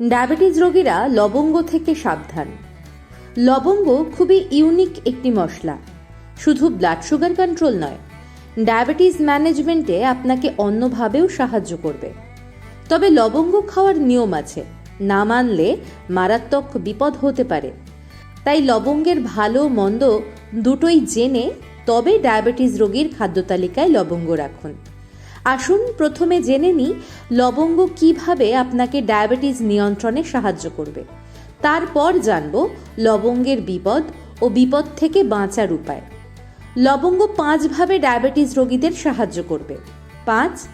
Diabetes রোগীরা লবঙ্গ থেকে সাবধান। লবঙ্গ খুবই ইউনিক একটি মশলা। শুধু ব্লাড সুগার কন্ট্রোল নয়, ডায়াবেটিস ম্যানেজমেন্টে আপনাকে অন্যভাবেও সাহায্য করবে। তবে লবঙ্গ খাওয়ার নিয়ম আছে। না মানলে মারাত্মক বিপদ হতে পারে। তাই লবঙ্গের ভালো মন্দ দুটোই জেনে তবে ডায়াবেটিস রোগীর খাদ্য তালিকায় লবঙ্গ রাখুন। আসুন প্রথমে জেনে নিই লবঙ্গ কীভাবে আপনাকে ডায়াবেটিস নিয়ন্ত্রণে সাহায্য করবে। তারপর জানব লবঙ্গের বিপদ ও বিপদ থেকে বাঁচার উপায়। লবঙ্গ পাঁচভাবে ডায়াবেটিস রোগীদের সাহায্য করবে। পাঁচ,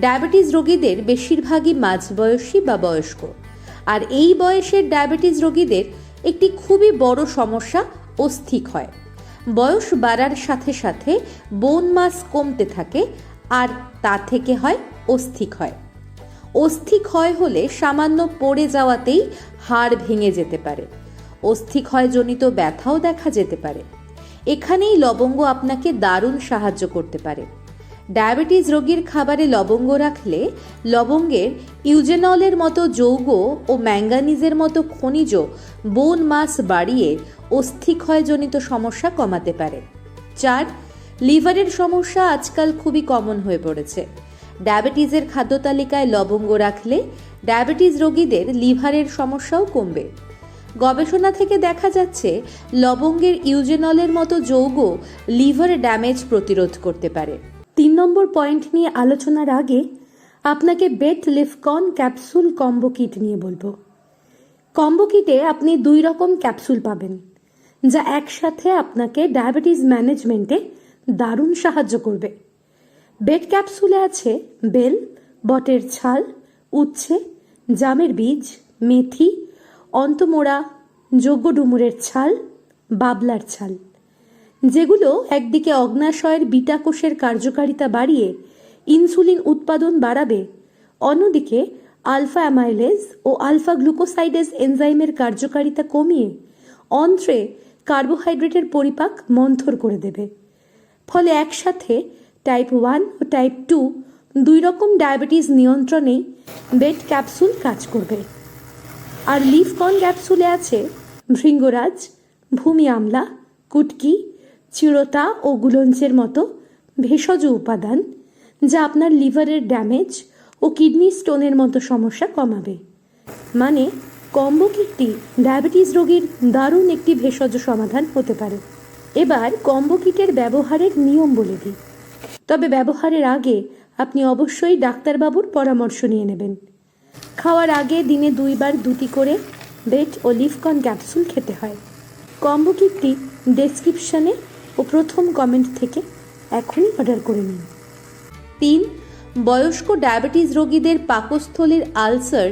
ডায়াবেটিস রোগীদের বেশিরভাগই মাঝবয়সী বা বয়স্ক। আর এই বয়সের ডায়াবেটিস রোগীদের একটি খুবই বড় সমস্যা অস্থিক হয়। বয়স বাড়ার সাথে সাথে বোন মাস কমতে থাকে আর তা থেকে হয় অস্থিক হয়। অস্থিক হয় হলে সামান্য পড়ে যাওয়াতেই হাড় ভেঙে যেতে পারে। অস্থিক হয় জনিত ব্যথাও দেখা যেতে পারে। এখানেই লবঙ্গ আপনাকে দারুণ সাহায্য করতে পারে। ডায়াবেটিস রোগীর খাবারে লবঙ্গ রাখলে লবঙ্গের ইউজেনলের মতো যৌগ ও ম্যাঙ্গানিজের মতো খনিজ বোন মাস বাড়িয়ে অস্থিক্ষয়জনিত সমস্যা কমাতে পারে। চার লিভারের সমস্যা আজকাল খুবই কমন হয়ে পড়েছে। ডায়াবেটিসের খাদ্য তালিকায় লবঙ্গ রাখলে ডায়াবেটিস রোগীদের লিভারের সমস্যাও কমবে। গবেষণা থেকে দেখা যাচ্ছে, লবঙ্গের ইউজেনলের মতো যৌগ লিভার ড্যামেজ প্রতিরোধ করতে পারে। তিন নম্বর পয়েন্ট নিয়ে আলোচনার আগে আপনাকে বেট লিফকন ক্যাপসুল কম্বো কিট নিয়ে বলব। কম্বো কিটে আপনি দুই রকম ক্যাপসুল পাবেন, যা একসাথে আপনাকে ডায়াবেটিস ম্যানেজমেন্টে দারুণ সাহায্য করবে। বেড ক্যাপসুলে আছে বেল, বটের ছাল, উচ্ছে, জামের বীজ, মেথি, অন্তমোড়া, যোগ্য ডুমুরের ছাল, বাবলার ছাল। যেগুলো একদিকে অগ্নাশয়ের বিটা কোষের কার্যকারিতা বাড়িয়ে ইনসুলিন উৎপাদন বাড়াবে, অন্যদিকে আলফা অ্যামাইলেজ ও আলফা গ্লুকোসাইডেজ এনজাইমের কার্যকারিতা কমিয়ে অন্ত্রে কার্বোহাইড্রেটের পরিপাক মন্থর করে দেবে। ফলে একসাথে টাইপ ওয়ান ও টাইপ টু দুই রকম ডায়াবেটিস নিয়ন্ত্রণেই বেড ক্যাপসুল কাজ করবে। আর লিফকন ক্যাপসুলে আছে ভৃঙ্গরাজ, ভূমি আমলা, কুটকি, চিরতা ও গুলঞ্চের মতো ভেষজ উপাদান যা আপনার লিভারের ড্যামেজ ও কিডনি স্টোনের মতো সমস্যা কমাবে। মানে কম্বো কিটটি ডায়াবেটিস রোগীর দারুণ একটি ভেষজ সমাধান হতে পারে। এবার কম্বো কিটের ব্যবহারের নিয়ম বলে দিই। তবে ব্যবহারের আগে আপনি অবশ্যই ডাক্তারবাবুর পরামর্শ নিয়ে নেবেন। খাওয়ার আগে দিনে দুইবার দুটি করে বেট ও লিফকন ক্যাপসুল খেতে হয়। কম্বো কিটটি ডেসক্রিপশনে ও প্রথম কমেন্ট থেকে এখনই অর্ডার করে নিন। তিন, বয়স্ক ডায়াবেটিস রোগীদের পাকস্থলীর আলসার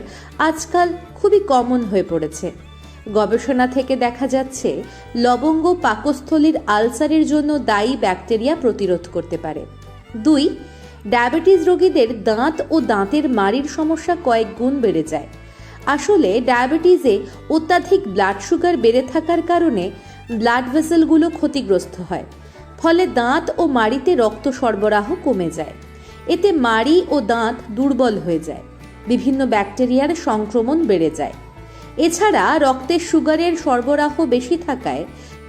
আজকাল খুবই কমন হয়ে পড়েছে। গবেষণা থেকে দেখা যাচ্ছে, লবঙ্গ পাকস্থলীর আলসারের জন্য দায়ী ব্যাকটেরিয়া প্রতিরোধ করতে পারে। দুই, ডায়াবেটিস রোগীদের দাঁত ও দাঁতের মাড়ির সমস্যা কয়েক গুণ বেড়ে যায়। আসলে, ডায়াবেটিসে অত্যাধিক ব্লাড সুগার বেড়ে থাকার কারণে ব্লাড ভেসেলগুলো ক্ষতিগ্রস্ত হয়, ফলে দাঁত ও মাড়িতে রক্ত সরবরাহ কমে যায়। এতে মাড়ি ও দাঁত দুর্বল হয়ে যায়। বিভিন্ন ব্যাকটেরিয়ার সংক্রমণ বেড়ে যায়। এছাড়া রক্তের সুগারের সরবরাহ বেশি থাকায়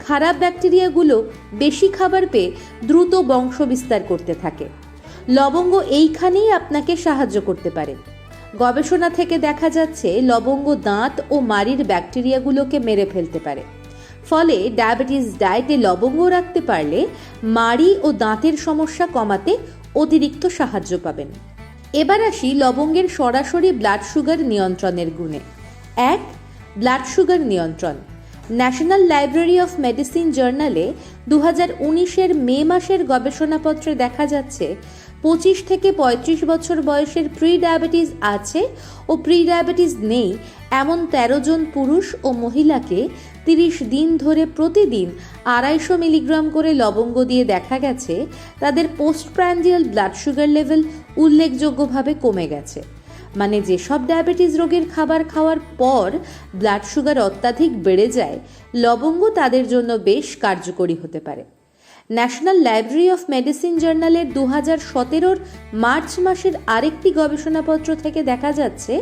খারাপ ব্যাকটেরিয়াগুলো বেশি খাবার পেয়ে দ্রুত বংশ বিস্তার করতে থাকে। লবঙ্গ এইখানেই আপনাকে সাহায্য করতে পারে। গবেষণা থেকে দেখা যাচ্ছে লবঙ্গ দাঁত ও মাড়ির ব্যাকটেরিয়াগুলোকে মেরে ফেলতে পারে। ফলে ডায়াবেটিস ডায়েটে লবঙ্গ রাখতে পারলে মাড়ি ও দাঁতের সমস্যা কমাতে অতিরিক্ত সাহায্য পাবেন। এবার আসি লবঙ্গের সরাসরি ব্লাড সুগার নিয়ন্ত্রণের গুণে। এক ব্লাড সুগার নিয়ন্ত্রণ। ন্যাশনাল লাইব্রেরি অফ মেডিসিন জার্নালে দু হাজার উনিশের মে মাসের গবেষণাপত্রে দেখা যাচ্ছে, পঁচিশ থেকে পঁয়ত্রিশ বছর বয়সের প্রি ডায়াবেটিস আছে ও প্রি ডায়াবেটিস নেই এমন তেরো জন পুরুষ ও মহিলাকে তিরিশ দিন ধরে প্রতিদিন আড়াইশো মিলিগ্রাম করে লবঙ্গ দিয়ে দেখা গেছে, তাদের পোস্টপ্র্যান্ডিয়াল ব্লাড সুগার লেভেল উল্লেখযোগ্যভাবে কমে গেছে। মানে যেসব ডায়াবেটিস রোগের খাবার খাওয়ার পর ব্লাড সুগার অত্যাধিক বেড়ে যায়, লবঙ্গ তাদের জন্য বেশ কার্যকরী হতে পারে। ন্যাশনাল লাইব্রেরি অফ মেডিসিন জার্নালের দু হাজার সতেরোর মার্চ মাসের আরেকটি গবেষণাপত্র থেকে দেখা যাচ্ছে,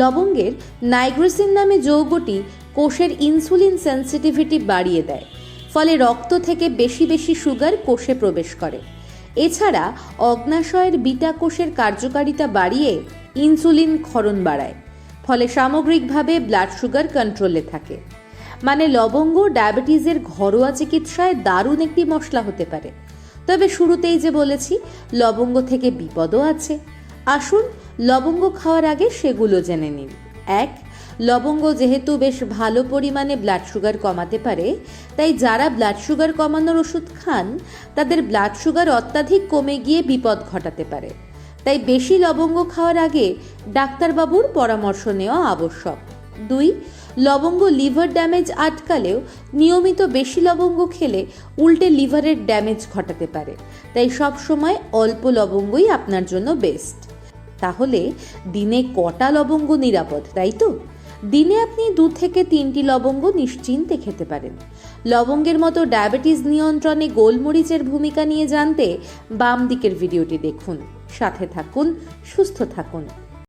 লবঙ্গের নাইগ্রোসিন নামে যৌগটি কোষের ইনসুলিন সেন্সিটিভিটি বাড়িয়ে দেয়, ফলে রক্ত থেকে বেশি বেশি সুগার কোষে প্রবেশ করে। এছাড়া অগ্নাশয়ের বিটা কোষের কার্যকারিতা বাড়িয়ে ইনসুলিন ক্ষরণ বাড়ায়, ফলে সামগ্রিকভাবে ব্লাড সুগার কন্ট্রোলে থাকে। মানে লবঙ্গ, ডায়াবেটিসের ঘরোয়া চিকিৎসায় দারুণ একটি মশলা হতে পারে। তবে শুরুতেই যে বলেছি, লবঙ্গ থেকে বিপদও আছে। আসুন, লবঙ্গ খাওয়ার আগে সেগুলো জেনে নিন। এক, লবঙ্গ যেহেতু বেশ ভালো পরিমাণে ব্লাড সুগার কমাতে পারে, তাই যারা ব্লাড সুগার কমানোর ওষুধ খান, তাদের ব্লাড সুগার অত্যাধিক কমে গিয়ে বিপদ ঘটাতে পারে। তাই বেশি লবঙ্গ খাওয়ার আগে ডাক্তারবাবুর পরামর্শ নেওয়া আবশ্যক। দুই, লবঙ্গ লিভার ড্যামেজ আটকালেও নিয়মিত বেশি লবঙ্গ খেলে উল্টে লিভারের ড্যামেজ ঘটাতে পারে। তাই সব সময় অল্প লবঙ্গই আপনার জন্য বেস্ট। তাহলে দিনে কটা লবঙ্গ নিরাপদ, তাই তো? দিনে আপনি দু থেকে তিনটি লবঙ্গ নিশ্চিন্তে খেতে পারেন। লবঙ্গের মতো ডায়াবেটিস নিয়ন্ত্রণে গোলমরিচের ভূমিকা নিয়ে জানতে বাম দিকের ভিডিওটি দেখুন। সাথে থাকুন সুস্থ থাকুন।